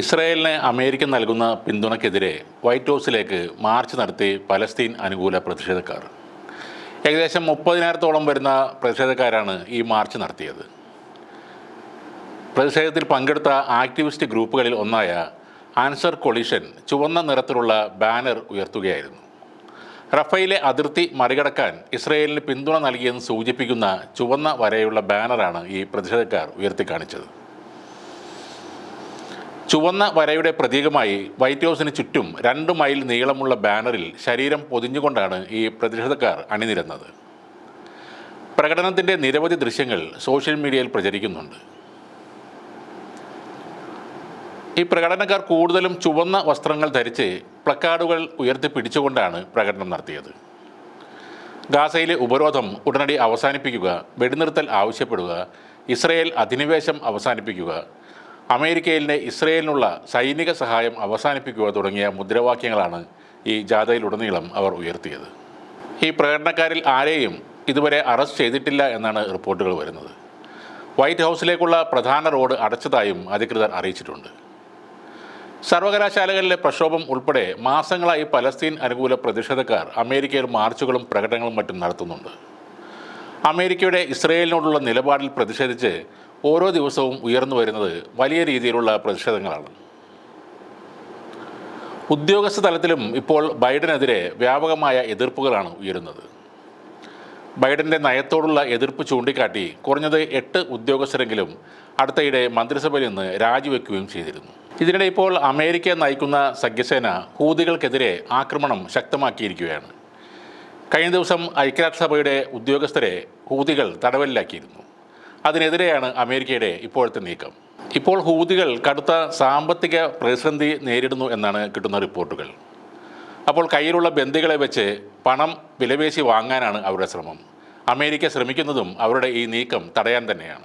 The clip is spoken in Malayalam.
ഇസ്രായേലിന് അമേരിക്ക നൽകുന്ന പിന്തുണയ്ക്കെതിരെ വൈറ്റ് ഹൗസിലേക്ക് മാർച്ച് നടത്തി പലസ്തീൻ അനുകൂല പ്രതിഷേധക്കാർ. ഏകദേശം മുപ്പതിനായിരത്തോളം വരുന്ന പ്രതിഷേധക്കാരാണ് ഈ മാർച്ച് നടത്തിയത്. പ്രതിഷേധത്തിൽ പങ്കെടുത്ത ആക്ടിവിസ്റ്റ് ഗ്രൂപ്പുകളിൽ ഒന്നായ ആൻസർ കൊളിഷൻ ചുവന്ന നിറത്തിലുള്ള ബാനർ ഉയർത്തുകയായിരുന്നു. റഫയിലെ അതിർത്തി മറികടക്കാൻ ഇസ്രയേലിന് പിന്തുണ നൽകിയെന്ന് സൂചിപ്പിക്കുന്ന ചുവന്ന വരയുള്ള ബാനറാണ് ഈ പ്രതിഷേധക്കാർ ഉയർത്തിക്കാണിച്ചത്. ചുവന്ന വരയുടെ പ്രതീകമായി വൈറ്റ് ഹൗസിന് ചുറ്റും രണ്ട് മൈൽ നീളമുള്ള ബാനറിൽ ശരീരം പൊതിഞ്ഞുകൊണ്ടാണ് ഈ പ്രതിഷേധക്കാർ അണിനിരന്നത്. പ്രകടനത്തിന്റെ നിരവധി ദൃശ്യങ്ങൾ സോഷ്യൽ മീഡിയയിൽ പ്രചരിക്കുന്നുണ്ട്. ഈ പ്രകടനക്കാർ കൂടുതലും ചുവന്ന വസ്ത്രങ്ങൾ ധരിച്ച് പ്ലക്കാർഡുകൾ ഉയർത്തിപ്പിടിച്ചുകൊണ്ടാണ് പ്രകടനം നടത്തിയത്. ഗാസയിലെ ഉപരോധം ഉടനടി അവസാനിപ്പിക്കുക വെടിനിർത്തൽ ആവശ്യപ്പെടുക ഇസ്രയേൽ അധിനിവേശം അവസാനിപ്പിക്കുക അമേരിക്കയിലെ ഇസ്രയേലിനുള്ള സൈനിക സഹായം അവസാനിപ്പിക്കുക തുടങ്ങിയ മുദ്രാവാക്യങ്ങളാണ് ഈ ജാഥയിലുടനീളം അവർ ഉയർത്തിയത്. ഈ പ്രകടനക്കാരിൽ ആരെയും ഇതുവരെ അറസ്റ്റ് ചെയ്തിട്ടില്ല എന്നാണ് റിപ്പോർട്ടുകൾ വരുന്നത്. വൈറ്റ് ഹൗസിലേക്കുള്ള പ്രധാന റോഡ് അടച്ചതായും അധികൃതർ അറിയിച്ചിട്ടുണ്ട്. സർവകലാശാലകളിലെ പ്രക്ഷോഭം ഉൾപ്പെടെ മാസങ്ങളായി പലസ്തീൻ അനുകൂല പ്രതിഷേധക്കാർ അമേരിക്കയിൽ മാർച്ചുകളും പ്രകടനങ്ങളും മറ്റും നടത്തുന്നുണ്ട്. അമേരിക്കയുടെ ഇസ്രയേലിനോടുള്ള നിലപാടിൽ പ്രതിഷേധിച്ച് ഓരോ ദിവസവും ഉയർന്നു വരുന്നത് വലിയ രീതിയിലുള്ള പ്രതിഷേധങ്ങളാണ്. ഉദ്യോഗസ്ഥ തലത്തിലും ഇപ്പോൾ ബൈഡനെതിരെ വ്യാപകമായ എതിർപ്പുകളാണ് ഉയരുന്നത്. ബൈഡന്റെ നയത്തോടുള്ള എതിർപ്പ് ചൂണ്ടിക്കാട്ടി കുറഞ്ഞത് എട്ട് ഉദ്യോഗസ്ഥരെങ്കിലും അടുത്തയിടെ മന്ത്രിസഭയിൽ നിന്ന് രാജിവെക്കുകയും ചെയ്തിരുന്നു. ഇതിനിടെ ഇപ്പോൾ അമേരിക്ക നയിക്കുന്ന സഖ്യസേന ഹൂതികൾക്കെതിരെ ആക്രമണം ശക്തമാക്കിയിരിക്കുകയാണ്. കഴിഞ്ഞ ദിവസം ഐക്യരാഷ്ട്രസഭയുടെ ഉദ്യോഗസ്ഥരെ ഹൂതികൾ തടവലിലാക്കിയിരുന്നു അതിനെതിരെയാണ് അമേരിക്കയുടെ ഇപ്പോഴത്തെ നീക്കം. ഇപ്പോൾ ഹൂതികൾ കടുത്ത സാമ്പത്തിക പ്രതിസന്ധി നേരിടുന്നു എന്നാണ് കിട്ടുന്ന റിപ്പോർട്ടുകൾ. അപ്പോൾ കയ്യിലുള്ള ബന്ദികളെ വെച്ച് പണം വിലപേശി വാങ്ങാനാണ് അവരുടെ ശ്രമം. അമേരിക്ക ശ്രമിക്കുന്നതും അവരുടെ ഈ നീക്കം തടയാൻ തന്നെയാണ്.